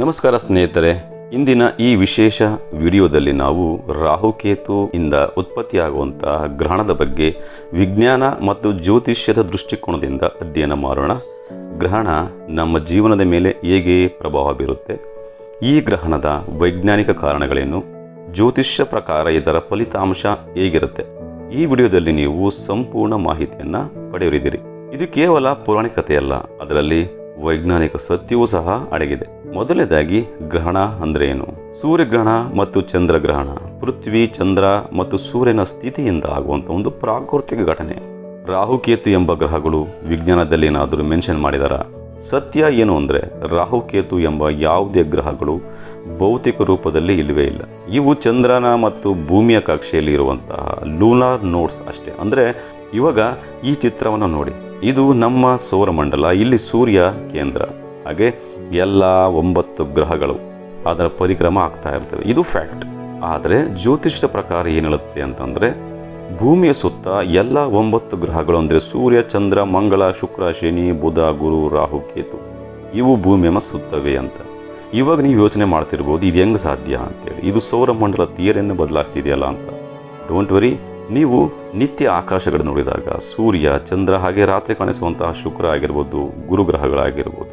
ನಮಸ್ಕಾರ ಸ್ನೇಹಿತರೆ, ಇಂದಿನ ಈ ವಿಶೇಷ ವಿಡಿಯೋದಲ್ಲಿ ನಾವು ರಾಹುಕೇತು ಇಂದ ಉತ್ಪತ್ತಿಯಾಗುವಂತಹ ಗ್ರಹಣದ ಬಗ್ಗೆ ವಿಜ್ಞಾನ ಮತ್ತು ಜ್ಯೋತಿಷ್ಯದ ದೃಷ್ಟಿಕೋನದಿಂದ ಅಧ್ಯಯನ ಮಾಡೋಣ. ಗ್ರಹಣ ನಮ್ಮ ಜೀವನದ ಮೇಲೆ ಹೇಗೆ ಪ್ರಭಾವ ಬೀರುತ್ತೆ? ಈ ಗ್ರಹಣದ ವೈಜ್ಞಾನಿಕ ಕಾರಣಗಳೇನು? ಜ್ಯೋತಿಷ್ಯ ಪ್ರಕಾರ ಇದರ ಫಲಿತಾಂಶ ಹೇಗಿರುತ್ತೆ? ಈ ವಿಡಿಯೋದಲ್ಲಿ ನೀವು ಸಂಪೂರ್ಣ ಮಾಹಿತಿಯನ್ನು ಪಡೆಯಲಿದ್ದೀರಿ. ಇದು ಕೇವಲ ಪೌರಾಣಿಕತೆಯಲ್ಲ, ಅದರಲ್ಲಿ ವೈಜ್ಞಾನಿಕ ಸತ್ಯವೂ ಸಹ ಅಡಗಿದೆ. ಮೊದಲನೇದಾಗಿ ಗ್ರಹಣ ಅಂದ್ರೆ ಏನು ಸೂರ್ಯಗ್ರಹಣ ಮತ್ತು ಚಂದ್ರಗ್ರಹಣ. ಪೃಥ್ವಿ, ಚಂದ್ರ ಮತ್ತು ಸೂರ್ಯನ ಸ್ಥಿತಿಯಿಂದ ಆಗುವಂಥ ಒಂದು ಪ್ರಾಕೃತಿಕ ಘಟನೆ. ರಾಹುಕೇತು ಎಂಬ ಗ್ರಹಗಳು ವಿಜ್ಞಾನದಲ್ಲಿ ಏನಾದರೂ ಮೆನ್ಷನ್ ಮಾಡಿದಾರ? ಸತ್ಯ ಏನು ಅಂದರೆ ರಾಹುಕೇತು ಎಂಬ ಯಾವುದೇ ಗ್ರಹಗಳು ಭೌತಿಕ ರೂಪದಲ್ಲಿ ಇಲ್ಲವೇ ಇಲ್ಲ. ಇವು ಚಂದ್ರನ ಮತ್ತು ಭೂಮಿಯ ಕಕ್ಷೆಯಲ್ಲಿ ಇರುವಂತಹ ಲೂನಾರ್ ನೋಟ್ಸ್ ಅಷ್ಟೇ. ಅಂದರೆ ಇವಾಗ ಈ ಚಿತ್ರವನ್ನು ನೋಡಿ. ಇದು ನಮ್ಮ ಸೌರಮಂಡಲ, ಇಲ್ಲಿ ಸೂರ್ಯ ಕೇಂದ್ರ. ಹಾಗೆ ಎಲ್ಲ ಒಂಬತ್ತು ಗ್ರಹಗಳು ಅದರ ಪರಿಕ್ರಮ ಆಗ್ತಾ ಇರ್ತವೆ. ಇದು ಫ್ಯಾಕ್ಟ್. ಆದರೆ ಜ್ಯೋತಿಷ್ಯ ಪ್ರಕಾರ ಏನು ಹೇಳುತ್ತೆ ಅಂತಂದರೆ ಭೂಮಿಯ ಸುತ್ತ ಎಲ್ಲ ಒಂಬತ್ತು ಗ್ರಹಗಳು ಅಂದರೆ ಸೂರ್ಯ, ಚಂದ್ರ, ಮಂಗಳ, ಶುಕ್ರ, ಶನಿ, ಬುಧ, ಗುರು, ರಾಹು, ಕೇತು. ಇವು ಭೂಮಿಯ ಸುತ್ತವೆ ಅಂತ. ಇವಾಗ ನೀವು ಯೋಚನೆ ಮಾಡ್ತಿರ್ಬೋದು, ಇದು ಹೆಂಗೆ ಸಾಧ್ಯ ಅಂತೇಳಿ. ಇದು ಸೌರಮಂಡಲ ತೀರನ್ನು ಬದಲಾಯಿಸ್ತಿದೆಯಲ್ಲ ಅಂತ. ಡೋಂಟ್ ವರಿ ನೀವು ನಿತ್ಯ ಆಕಾಶಗಳನ್ನು ನೋಡಿದಾಗ ಸೂರ್ಯ, ಚಂದ್ರ ಹಾಗೆ ರಾತ್ರಿ ಕಾಣಿಸುವಂತಹ ಶುಕ್ರ ಆಗಿರ್ಬೋದು, ಗುರುಗ್ರಹಗಳಾಗಿರ್ಬೋದು,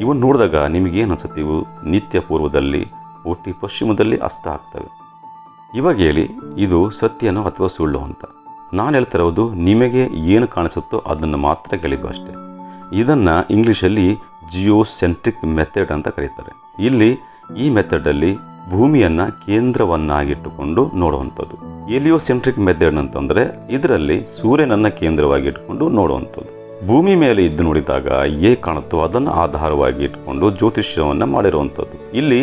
ಇವನ್ನು ನೋಡಿದಾಗ ನಿಮಗೇನು ಅನ್ಸುತ್ತೆ? ಇವು ನಿತ್ಯ ಪೂರ್ವದಲ್ಲಿ, ಒಟ್ಟಿ ಪಶ್ಚಿಮದಲ್ಲಿ ಅಸ್ತ ಆಗ್ತವೆ. ಇವಾಗ ಹೇಳಿ, ಇದು ಸತ್ಯನೋ ಅಥವಾ ಸುಳ್ಳು ಅಂತ. ನಾನು ಹೇಳ್ತಿರೋದು ನಿಮಗೆ ಏನು ಕಾಣಿಸುತ್ತೋ ಅದನ್ನು ಮಾತ್ರ ಗೆಳಿದು ಅಷ್ಟೇ. ಇದನ್ನು ಇಂಗ್ಲೀಷಲ್ಲಿ ಜಿಯೋಸೆಂಟ್ರಿಕ್ ಮೆಥಡ್ ಅಂತ ಕರೀತಾರೆ. ಇಲ್ಲಿ ಈ ಮೆಥಡಲ್ಲಿ ಭೂಮಿಯನ್ನು ಕೇಂದ್ರವನ್ನಾಗಿಟ್ಟುಕೊಂಡು ನೋಡುವಂಥದ್ದು. ಎಲಿಯೋಸೆಂಟ್ರಿಕ್ ಮೆಥಡ್ ಅಂತಂದರೆ ಇದರಲ್ಲಿ ಸೂರ್ಯನನ್ನು ಕೇಂದ್ರವಾಗಿಟ್ಟುಕೊಂಡು ನೋಡುವಂಥದ್ದು. ಭೂಮಿ ಮೇಲೆ ಇದ್ದು ನೋಡಿದಾಗ ಏ ಕಾಣುತ್ತೋ ಅದನ್ನು ಆಧಾರವಾಗಿ ಇಟ್ಟುಕೊಂಡು ಜ್ಯೋತಿಷ್ಯವನ್ನು ಮಾಡಿರುವಂಥದ್ದು. ಇಲ್ಲಿ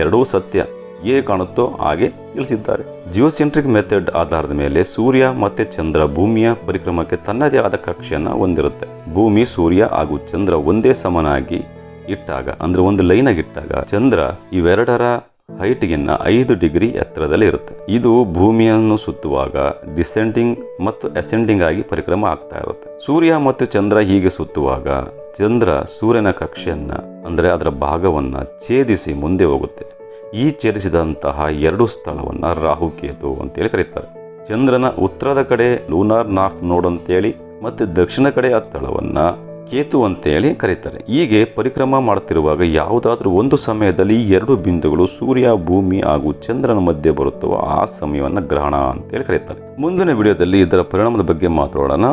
ಎರಡೂ ಸತ್ಯ, ಏ ಕಾಣುತ್ತೋ ಹಾಗೆ ತಿಳಿಸಿದ್ದಾರೆ. ಜಿಯೋಸೆಂಟ್ರಿಕ್ ಮೆಥಡ್ ಆಧಾರದ ಮೇಲೆ ಸೂರ್ಯ ಮತ್ತೆ ಚಂದ್ರ ಭೂಮಿಯ ಪರಿಕ್ರಮಕ್ಕೆ ತನ್ನದೇ ಆದ ಕಕ್ಷೆಯನ್ನು ಹೊಂದಿರುತ್ತೆ. ಭೂಮಿ ಸೂರ್ಯ ಹಾಗೂ ಚಂದ್ರ ಒಂದೇ ಸಮನಾಗಿ ಇಟ್ಟಾಗ, ಅಂದ್ರೆ ಒಂದು ಲೈನಾಗಿ ಇಟ್ಟಾಗ, ಚಂದ್ರ ಇವೆರಡರ ಹೈಟ್ಗಿನ್ನ ಐದು ಡಿಗ್ರಿ ಎತ್ತರದಲ್ಲಿ ಇರುತ್ತೆ. ಇದು ಭೂಮಿಯನ್ನು ಸುತ್ತುವಾಗ ಡಿಸೆಂಡಿಂಗ್ ಮತ್ತು ಅಸೆಂಡಿಂಗ್ ಆಗಿ ಪರಿಕ್ರಮ ಆಗ್ತಾ ಇರುತ್ತೆ. ಸೂರ್ಯ ಮತ್ತು ಚಂದ್ರ ಹೀಗೆ ಸುತ್ತುವಾಗ ಚಂದ್ರ ಸೂರ್ಯನ ಕಕ್ಷೆಯನ್ನ, ಅಂದ್ರೆ ಅದರ ಭಾಗವನ್ನ ಛೇದಿಸಿ ಮುಂದೆ ಹೋಗುತ್ತೆ. ಈ ಛೇದಿಸಿದಂತಹ ಎರಡು ಸ್ಥಳವನ್ನ ರಾಹುಕೇತು ಅಂತೇಳಿ ಕರೀತಾರೆ. ಚಂದ್ರನ ಉತ್ತರದ ಕಡೆ ಲೂನಾರ್ ನಾರ್ತ್ ನೋಡ್ ಅಂತೇಳಿ ಮತ್ತು ದಕ್ಷಿಣ ಕಡೆ ಆ ಸ್ಥಳವನ್ನ ಕೇತು ಅಂತೇಳಿ ಕರೀತಾರೆ. ಹೀಗೆ ಪರಿಕ್ರಮ ಮಾಡುತ್ತಿರುವಾಗ ಯಾವುದಾದ್ರೂ ಒಂದು ಸಮಯದಲ್ಲಿ ಎರಡು ಬಿಂದುಗಳು ಸೂರ್ಯ, ಭೂಮಿ ಹಾಗೂ ಚಂದ್ರನ ಮಧ್ಯೆ ಬರುತ್ತವೋ. ಆ ಸಮಯವನ್ನು ಗ್ರಹಣ ಅಂತೇಳಿ ಕರೀತಾರೆ. ಮುಂದಿನ ವಿಡಿಯೋದಲ್ಲಿ ಇದರ ಪರಿಣಾಮದ ಬಗ್ಗೆ ಮಾತಾಡೋಣ.